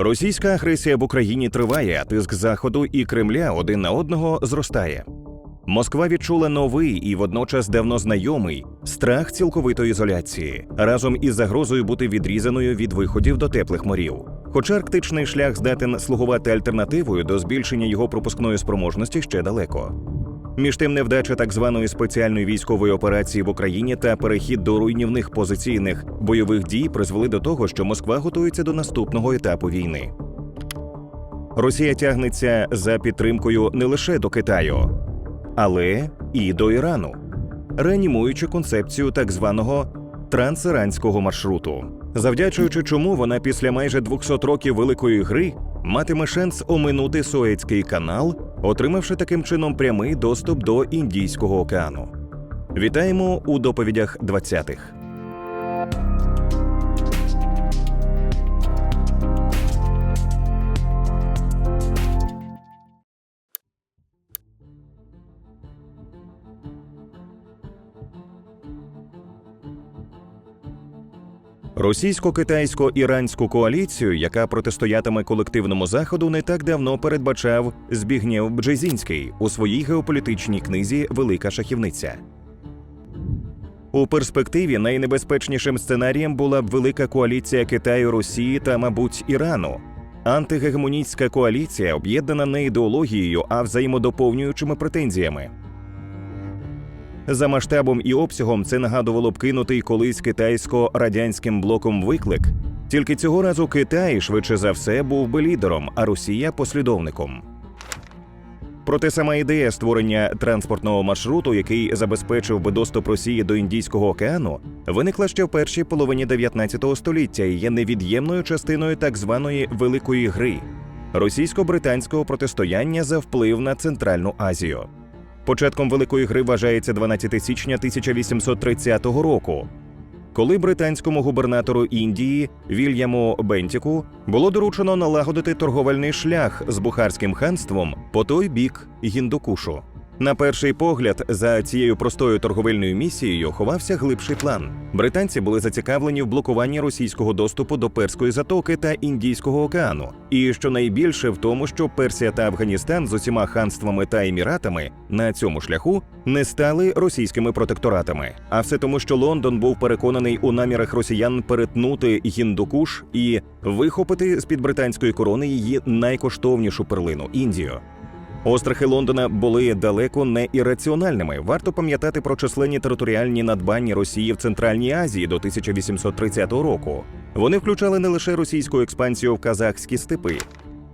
Російська агресія в Україні триває, а тиск Заходу і Кремля один на одного зростає. Москва відчула новий і водночас давно знайомий страх цілковитої ізоляції разом із загрозою бути відрізаною від виходів до теплих морів. Хоча арктичний шлях здатен слугувати альтернативою до збільшення його пропускної спроможності ще далеко. Між тим, невдача так званої спеціальної військової операції в Україні та перехід до руйнівних позиційних бойових дій призвели до того, що Москва готується до наступного етапу війни. Росія тягнеться за підтримкою не лише до Китаю, але і до Ірану, реанімуючи концепцію так званого трансиранського маршруту, завдячуючи чому вона після майже 200 років великої гри матиме шанс оминути Суецький канал, отримавши таким чином прямий доступ до Індійського океану. Вітаємо у доповідях 20-х. Російсько-китайсько-іранську коаліцію, яка протистоятиме колективному заходу, не так давно передбачав Збігнєв Бджезінський у своїй геополітичній книзі Велика шахівниця. У перспективі найнебезпечнішим сценарієм була б велика коаліція Китаю, Росії та, мабуть, Ірану. Антигегемоністська коаліція об'єднана не ідеологією, а взаємодоповнюючими претензіями. За масштабом і обсягом це нагадувало б кинутий колись китайсько-радянським блоком виклик. Тільки цього разу Китай, швидше за все, був би лідером, а Росія послідовником. Проте сама ідея створення транспортного маршруту, який забезпечив би доступ Росії до Індійського океану, виникла ще в першій половині 19 століття і є невід'ємною частиною так званої великої гри російсько-британського протистояння за вплив на Центральну Азію. Початком великої гри вважається 12 січня 1830 року, коли британському губернатору Індії Вільяму Бентіку було доручено налагодити торговельний шлях з Бухарським ханством по той бік Гіндукушу. На перший погляд, за цією простою торговельною місією ховався глибший план. Британці були зацікавлені в блокуванні російського доступу до Перської затоки та Індійського океану, і що найбільше в тому, що Персія та Афганістан з усіма ханствами та еміратами на цьому шляху не стали російськими протекторатами. А все тому, що Лондон був переконаний у намірах росіян перетнути Гіндукуш і вихопити з під британської корони її найкоштовнішу перлину Індію. Острахи Лондона були далеко не ірраціональними. Варто пам'ятати про численні територіальні надбання Росії в Центральній Азії до 1830 року. Вони включали не лише російську експансію в казахські степи,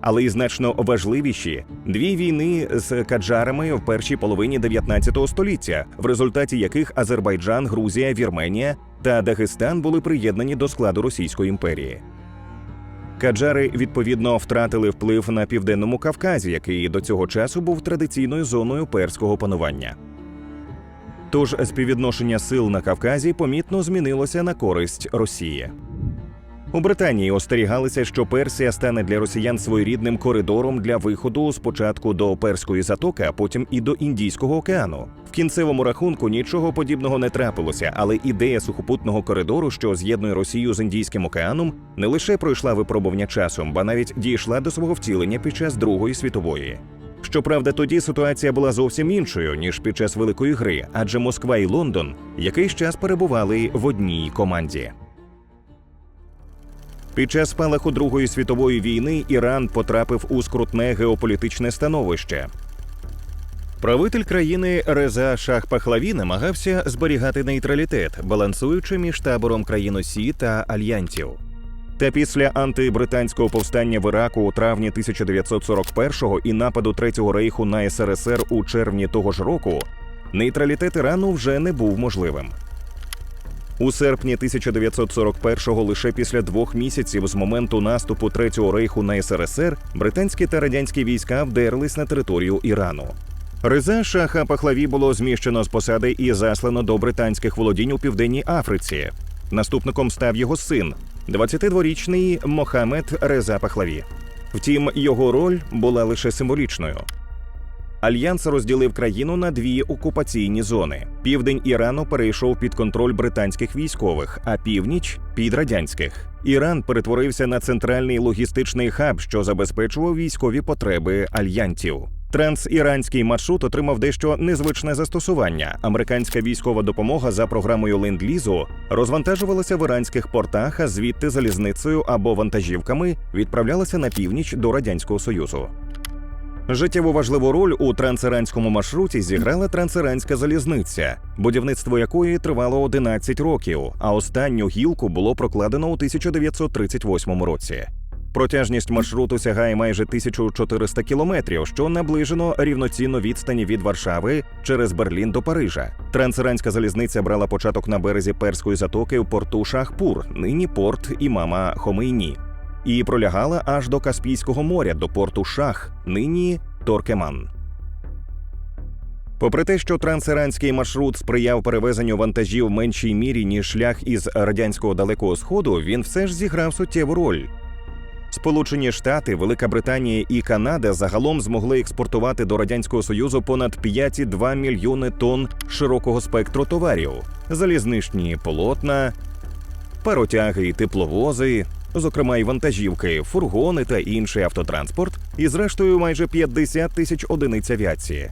але й значно важливіші дві війни з каджарами в першій половині 19 століття, в результаті яких Азербайджан, Грузія, Вірменія та Дагестан були приєднані до складу Російської імперії. Каджари відповідно втратили вплив на південному Кавказі, який до цього часу був традиційною зоною перського панування. Тож співвідношення сил на Кавказі помітно змінилося на користь Росії. У Британії остерігалися, що Персія стане для росіян своєрідним коридором для виходу спочатку до Перської затоки, а потім і до Індійського океану. Кінцевому рахунку нічого подібного не трапилося, але ідея сухопутного коридору, що з'єднує Росію з Індійським океаном, не лише пройшла випробування часом, ба навіть дійшла до свого втілення під час Другої світової. Щоправда, тоді ситуація була зовсім іншою ніж під час великої гри, адже Москва і Лондон якийсь час перебували в одній команді. Під час спалаху Другої світової війни Іран потрапив у скрутне геополітичне становище. Правитель країни Реза Шах Пахлаві намагався зберігати нейтралітет, балансуючи між табором країн Осі та альянсів. Та після антибританського повстання в Іраку у травні 1941-го і нападу Третього рейху на СРСР у червні того ж року нейтралітет Ірану вже не був можливим. У серпні 1941-го, лише після двох місяців з моменту наступу Третього рейху на СРСР, британські та радянські війська вдерлись на територію Ірану. Реза Шаха Пахлаві було зміщено з посади і заслано до британських володінь у південній Африці. Наступником став його син, 22-річний Мохамед Реза Пахлаві. Втім, його роль була лише символічною. Альянс розділив країну на дві окупаційні зони. Південь Ірану перейшов під контроль британських військових, а північ під радянських. Іран перетворився на центральний логістичний хаб, що забезпечував військові потреби альянтів. Трансіранський маршрут отримав дещо незвичне застосування. Американська військова допомога за програмою ленд-лізу розвантажувалася в іранських портах, а звідти залізницею або вантажівками відправлялася на північ до радянського союзу. Життєво важливу роль у трансиранському маршруті зіграла трансиранська залізниця, будівництво якої тривало 11 років, а останню гілку було прокладено у 1938 році. Протяжність маршруту сягає майже 1400 кілометрів, що наближено рівноцінно відстані від Варшави через Берлін до Парижа. Трансиранська залізниця брала початок на березі перської затоки в порту Шахпур, нині порт імама Хомейні, і пролягала аж до Каспійського моря до порту Шах, нині Торкеман. Попри те, що трансиранський маршрут сприяв перевезенню вантажів в меншій мірі ніж шлях із радянського далекого сходу, він все ж зіграв суттєву роль. Сполучені Штати, Велика Британія і Канада загалом змогли експортувати до радянського союзу понад 5,2 мільйони тонн широкого спектру товарів: залізничні полотна, паротяги і тепловози, зокрема й вантажівки, фургони та інший автотранспорт, і зрештою майже 50 тисяч одиниць авіації.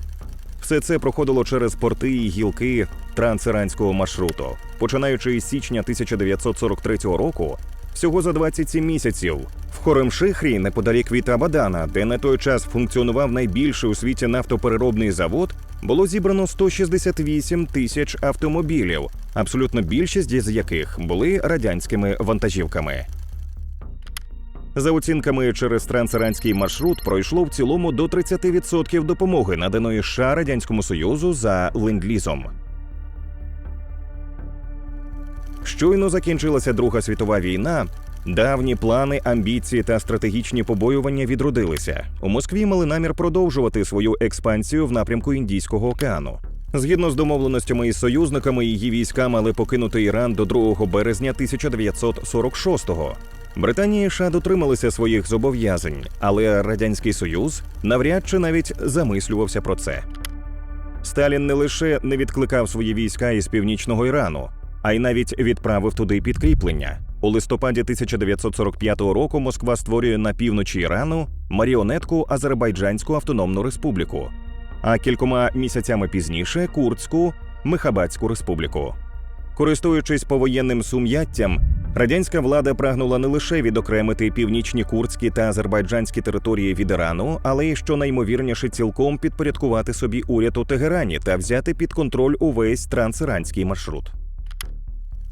Все це проходило через порти і гілки трансиранського маршруту. Починаючи із січня 1943 року, всього за 27 місяців в Хоремшихрі, неподалік від Абадана, де на той час функціонував найбільший у світі нафтопереробний завод, було зібрано 168 тисяч автомобілів, абсолютно більшість з яких були радянськими вантажівками. За оцінками, через трансиранський маршрут пройшло в цілому до 30% допомоги, наданої США Радянському Союзу за ленд-лізом. Щойно закінчилася Друга світова війна. Давні плани, амбіції та стратегічні побоювання відродилися. У Москві мали намір продовжувати свою експансію в напрямку Індійського океану. Згідно з домовленостями із союзниками, її війська мали покинути Іран до 2 березня 1946-го. Британія і США дотрималися своїх зобов'язань, але радянський союз навряд чи навіть замислювався про це. Сталін не лише не відкликав свої війська із північного Ірану, а й навіть відправив туди підкріплення. У листопаді 1945 року Москва створює на півночі Ірану маріонетку Азербайджанську автономну республіку, а кількома місяцями пізніше Курдську Мехабадську республіку. Користуючись повоєнним сум'яттям, радянська влада прагнула не лише відокремити північні курдські та азербайджанські території від Ірану, але й що наймовірніше цілком підпорядкувати собі уряд у Тегерані та взяти під контроль увесь трансиранський маршрут.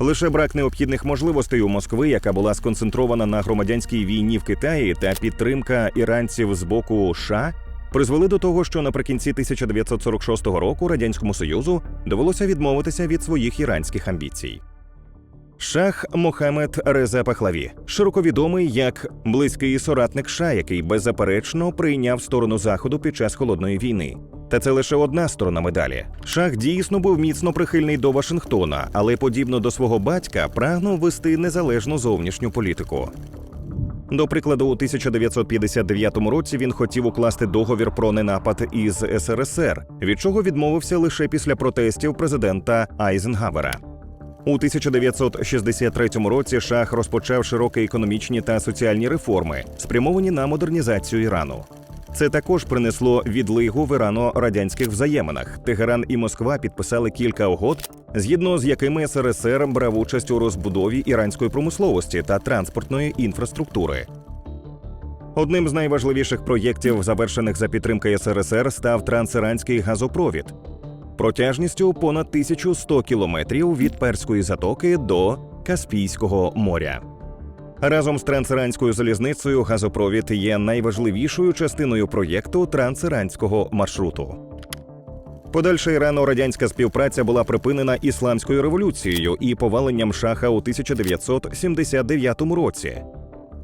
Лише брак необхідних можливостей у Москви, яка була сконцентрована на громадянській війні в Китаї, та підтримка іранців з боку США призвели до того, що наприкінці 1946 року радянському союзу довелося відмовитися від своїх іранських амбіцій. Шах Мохамед Реза Пахлаві, широко відомий як близький соратник США, який беззаперечно прийняв сторону заходу під час холодної війни. Та це лише одна сторона медалі. Шах дійсно був міцно прихильний до Вашингтона, але подібно до свого батька прагнув вести незалежну зовнішню політику. До прикладу, у 1959 році він хотів укласти договір про ненапад із СРСР, від чого відмовився лише після протестів президента Айзенгавера. У 1963 році Шах розпочав широкі економічні та соціальні реформи, спрямовані на модернізацію Ірану. Це також принесло відлигу в ірано-радянських взаєминах. Тегеран і Москва підписали кілька угод, згідно з якими СРСР брав участь у розбудові іранської промисловості та транспортної інфраструктури. Одним з найважливіших проєктів, завершених за підтримки СРСР, став трансиранський газопровід протяжністю понад 1100 кілометрів від Перської затоки до Каспійського моря. Разом з трансиранською залізницею газопровід є найважливішою частиною проєкту трансиранського маршруту. Подальша ірано-радянська співпраця була припинена ісламською революцією і поваленням шаха у 1979 році.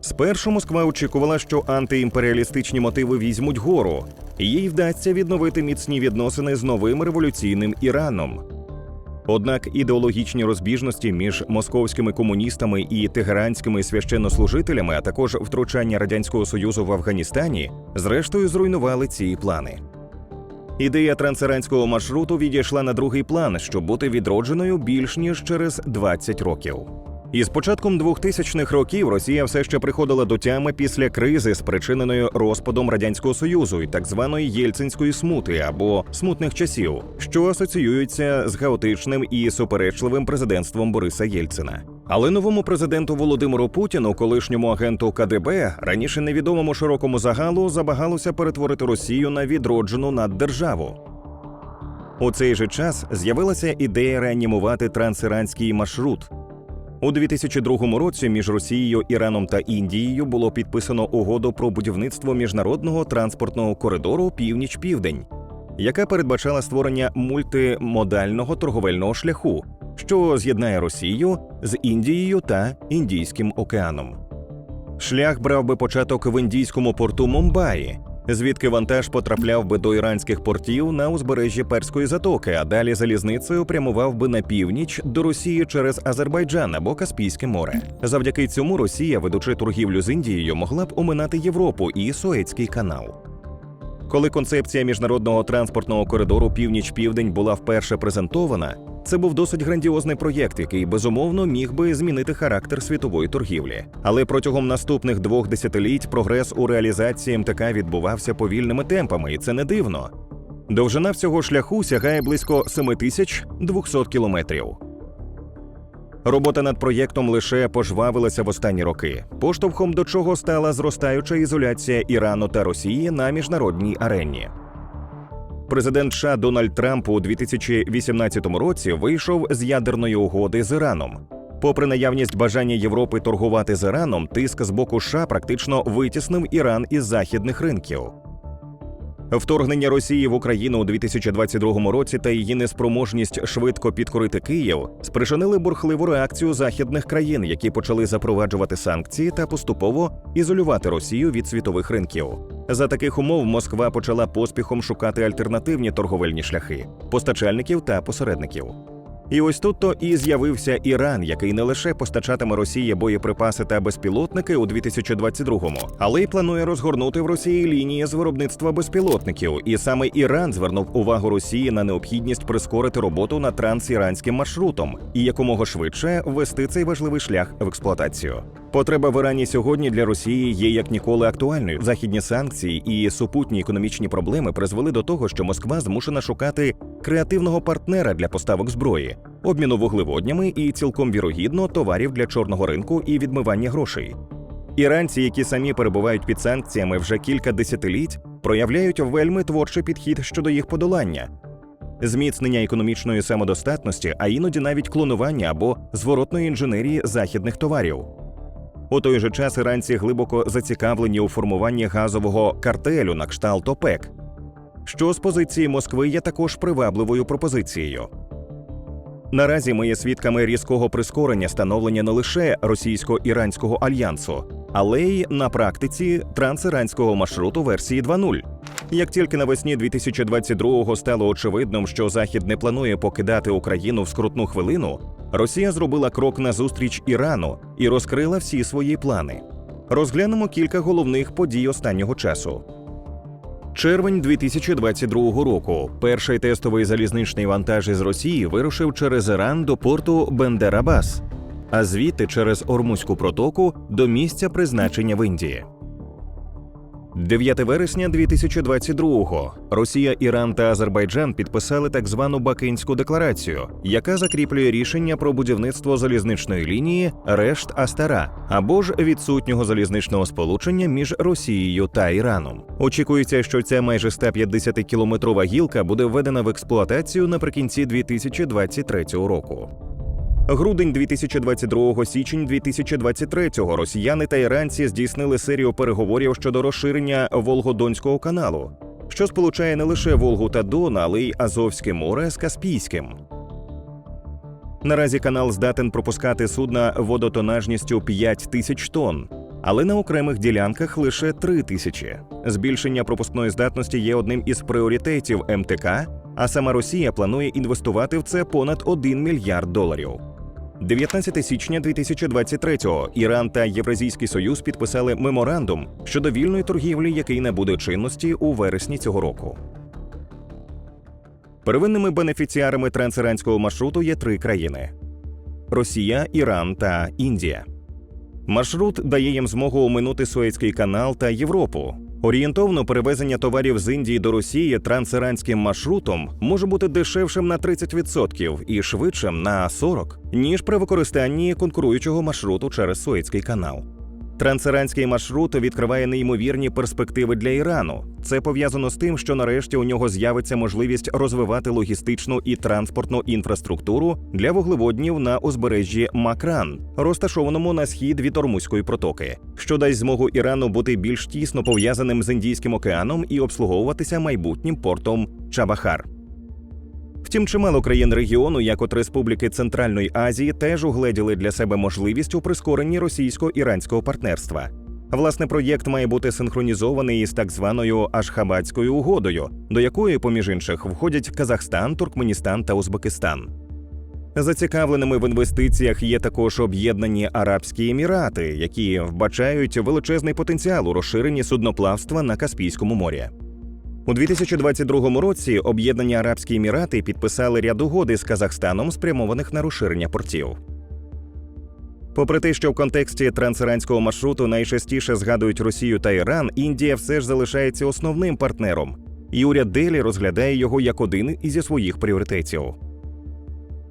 Спершу Москва очікувала, що антиімперіалістичні мотиви візьмуть гору, і їй вдасться відновити міцні відносини з новим революційним Іраном. Однак ідеологічні розбіжності між московськими комуністами і тегеранськими священнослужителями, а також втручання радянського союзу в Афганістані, зрештою зруйнували ці плани. Ідея трансиранського маршруту відійшла на другий план, щоб бути відродженою більш ніж через 20 років. І з початком 2000-х років Росія все ще приходила до тями після кризи, спричиненої розпадом радянського союзу і так званої єльцинської смути або смутних часів, що асоціюються з хаотичним і суперечливим президентством Бориса Єльцина. Але новому президенту Володимиру Путіну, колишньому агенту КДБ, раніше невідомому широкому загалу, забагалося перетворити Росію на відроджену наддержаву. У цей же час з'явилася ідея реанімувати трансиранський маршрут. У 2002 році між Росією, Іраном та Індією було підписано угоду про будівництво міжнародного транспортного коридору Північ-Південь, яка передбачала створення мультимодального торговельного шляху, що з'єднає Росію з Індією та Індійським океаном. Шлях брав би початок в індійському порту Мумбаї, звідки вантаж потрапляв би до іранських портів на узбережжі Перської затоки, а далі залізницею прямував би на північ до Росії через Азербайджан або Каспійське море. Завдяки цьому Росія, ведучи торгівлю з Індією, могла б оминати Європу і Суецький канал. Коли концепція міжнародного транспортного коридору Північ-Південь була вперше презентована, це був досить грандіозний проєкт, який безумовно міг би змінити характер світової торгівлі. Але протягом наступних двох десятиліть прогрес у реалізації МТК відбувався повільними темпами, і це не дивно. Довжина всього шляху сягає близько 7200 кілометрів. Робота над проєктом лише пожвавилася в останні роки, поштовхом до чого стала зростаюча ізоляція Ірану та Росії на міжнародній арені. Президент США Дональд Трамп у 2018 році вийшов з ядерної угоди з Іраном. Попри наявність бажання Європи торгувати з Іраном, тиск з боку США практично витіснив Іран із західних ринків. Вторгнення Росії в Україну у 2022 році та її неспроможність швидко підкорити Київ спричинили бурхливу реакцію західних країн, які почали запроваджувати санкції та поступово ізолювати Росію від світових ринків. За таких умов Москва почала поспіхом шукати альтернативні торговельні шляхи постачальників та посередників. І ось тут то і з'явився Іран, який не лише постачатиме Росії боєприпаси та безпілотники у 2022-му, але й планує розгорнути в Росії лінії з виробництва безпілотників. І саме Іран звернув увагу Росії на необхідність прискорити роботу над трансіранським маршрутом і якомога швидше ввести цей важливий шлях в експлуатацію. Потреба в Ірані сьогодні для Росії є як ніколи актуальною. Західні санкції і супутні економічні проблеми призвели до того, що Москва змушена шукати креативного партнера для поставок зброї, обміну вуглеводнями і цілком вірогідно товарів для чорного ринку і відмивання грошей. Іранці, які самі перебувають під санкціями вже кілька десятиліть, проявляють вельми творчий підхід щодо їх подолання. Зміцнення економічної самодостатності, а іноді навіть клонування або зворотної інженерії західних товарів. У той же час іранці глибоко зацікавлені у формуванні газового картелю на кшталт ОПЕК, що з позиції Москви є також привабливою пропозицією. Наразі ми є свідками різкого прискорення становлення не лише російсько-іранського альянсу, але й на практиці трансіранського маршруту версії 2.0. Як тільки навесні 2022-го стало очевидним, що Захід не планує покидати Україну в скрутну хвилину, Росія зробила крок назустріч Ірану і розкрила всі свої плани. Розглянемо кілька головних подій останнього часу. Червень 2022 року. Перший тестовий залізничний вантаж із Росії вирушив через Іран до порту Бендерабас, а звідти через Ормузьку протоку до місця призначення в Індії. 9 вересня 2022-го Росія, Іран та Азербайджан підписали так звану Бакинську декларацію, яка закріплює рішення про будівництво залізничної лінії решт Астара або ж відсутнього залізничного сполучення між Росією та Іраном. Очікується, що ця майже 150 кілометрова гілка буде введена в експлуатацію наприкінці 2023 року. Грудень 2022 січень 2023 росіяни та іранці здійснили серію переговорів щодо розширення Волгодонського каналу, що сполучає не лише Волгу та Дон, але й Азовське море з Каспійським. Наразі канал здатен пропускати судна водотонажністю 5 тисяч тонн, але на окремих ділянках лише 3 тисячі. Збільшення пропускної здатності є одним із пріоритетів МТК, а сама Росія планує інвестувати в це понад 1 мільярд доларів. 19 січня 2023-го Іран та Євразійський Союз підписали меморандум щодо вільної торгівлі, який набуде чинності у вересні цього року. Первинними бенефіціарами трансіранського маршруту є три країни: Росія, Іран та Індія. Маршрут дає їм змогу оминути Суецький канал та Європу. Орієнтовно перевезення товарів з Індії до Росії трансиранським маршрутом може бути дешевшим на 30% і швидшим на 40%, ніж при використанні конкуруючого маршруту через Суецький канал. Трансиранський маршрут відкриває неймовірні перспективи для Ірану. Це пов'язано з тим, що нарешті у нього з'явиться можливість розвивати логістичну і транспортну інфраструктуру для вуглеводнів на узбережжі Макран, розташованому на схід від Ормузької протоки, що дасть змогу Ірану бути більш тісно пов'язаним з Індійським океаном і обслуговуватися майбутнім портом Чабахар. Втім, чимало країн регіону, як от Республіки Центральної Азії, теж угледіли для себе можливість у прискоренні російсько-іранського партнерства. Власне, проєкт має бути синхронізований із так званою Ашхабадською угодою, до якої, поміж інших, входять Казахстан, Туркменістан та Узбекистан. Зацікавленими в інвестиціях є також об'єднані Арабські Емірати, які вбачають величезний потенціал у розширенні судноплавства на Каспійському морі. У 2022 році об'єднані Арабські Емірати підписали ряд угоди з Казахстаном, спрямованих на розширення портів. Попри те, що в контексті трансиранського маршруту найчастіше згадують Росію та Іран, Індія все ж залишається основним партнером, і уряд Делі розглядає його як один із своїх пріоритетів.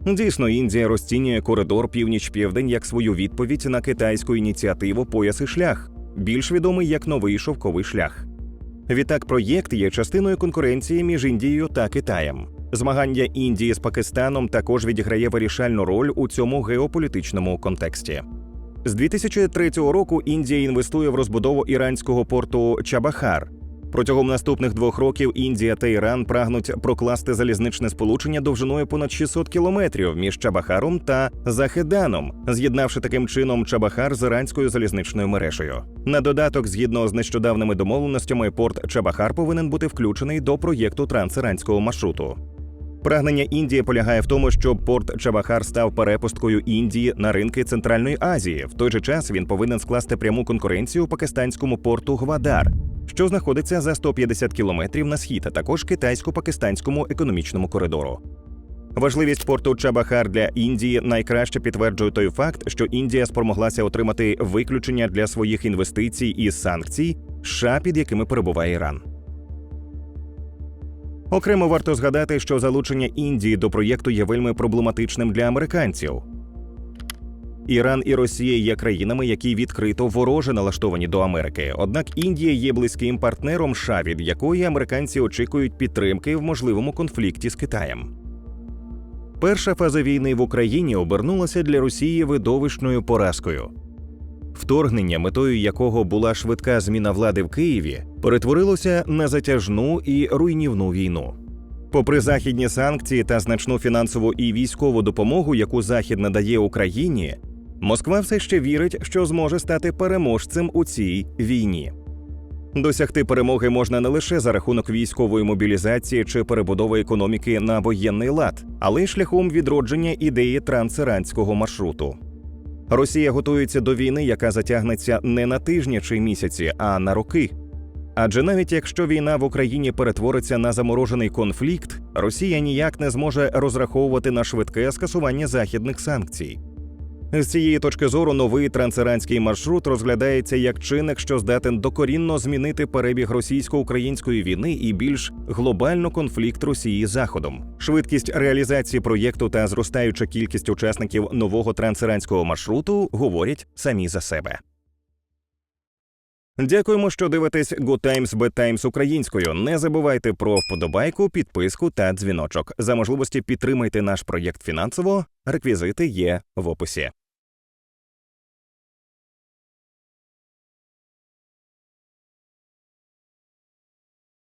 Дійсно, Індія розцінює коридор північ-південь як свою відповідь на китайську ініціативу Пояс і шлях, більш відомий як новий шовковий шлях. Відтак, проєкт є частиною конкуренції між Індією та Китаєм. Змагання Індії з Пакистаном також відіграє вирішальну роль у цьому геополітичному контексті. З 2003 року Індія інвестує в розбудову іранського порту Чабахар. Протягом наступних двох років Індія та Іран прагнуть прокласти залізничне сполучення довжиною понад 600 кілометрів між Чабахаром та Захеданом, з'єднавши таким чином Чабахар з іранською залізничною мережею. На додаток, згідно з нещодавними домовленостями, порт Чабахар повинен бути включений до проєкту трансиранського маршруту. Прагнення Індії полягає в тому, щоб порт Чабахар став перепусткою Індії на ринки Центральної Азії. В той же час він повинен скласти пряму конкуренцію пакистанському порту Гвадар, що знаходиться за 150 кілометрів на схід, а також китайсько-пакистанському економічному коридору. Важливість порту Чабахар для Індії найкраще підтверджує той факт, що Індія спромоглася отримати виключення для своїх інвестицій із санкцій, США, під якими перебуває Іран. Окремо варто згадати, що залучення Індії до проєкту є вельми проблематичним для американців. Іран і Росія є країнами, які відкрито вороже налаштовані до Америки. Однак Індія є близьким партнером США, від якої американці очікують підтримки в можливому конфлікті з Китаєм. Перша фаза війни в Україні обернулася для Росії видовищною поразкою. Вторгнення, метою якого була швидка зміна влади в Києві, перетворилося на затяжну і руйнівну війну. Попри західні санкції та значну фінансову і військову допомогу, яку Захід надає Україні, Москва все ще вірить, що зможе стати переможцем у цій війні. Досягти перемоги можна не лише за рахунок військової мобілізації чи перебудови економіки на воєнний лад, але й шляхом відродження ідеї трансиранського маршруту. Росія готується до війни, яка затягнеться не на тижні чи місяці, а на роки. Адже навіть якщо війна в Україні перетвориться на заморожений конфлікт, Росія ніяк не зможе розраховувати на швидке скасування західних санкцій. З цієї точки зору новий трансиранський маршрут розглядається як чинник, що здатен докорінно змінити перебіг російсько-української війни і більш глобально конфлікт Росії з Заходом. Швидкість реалізації проєкту та зростаюча кількість учасників нового трансиранського маршруту говорять самі за себе. Дякуємо, що дивитесь Good Times Bad Times українською. Не забувайте про вподобайку, підписку та дзвіночок. За можливості підтримайте наш проєкт фінансово. Реквізити є в описі.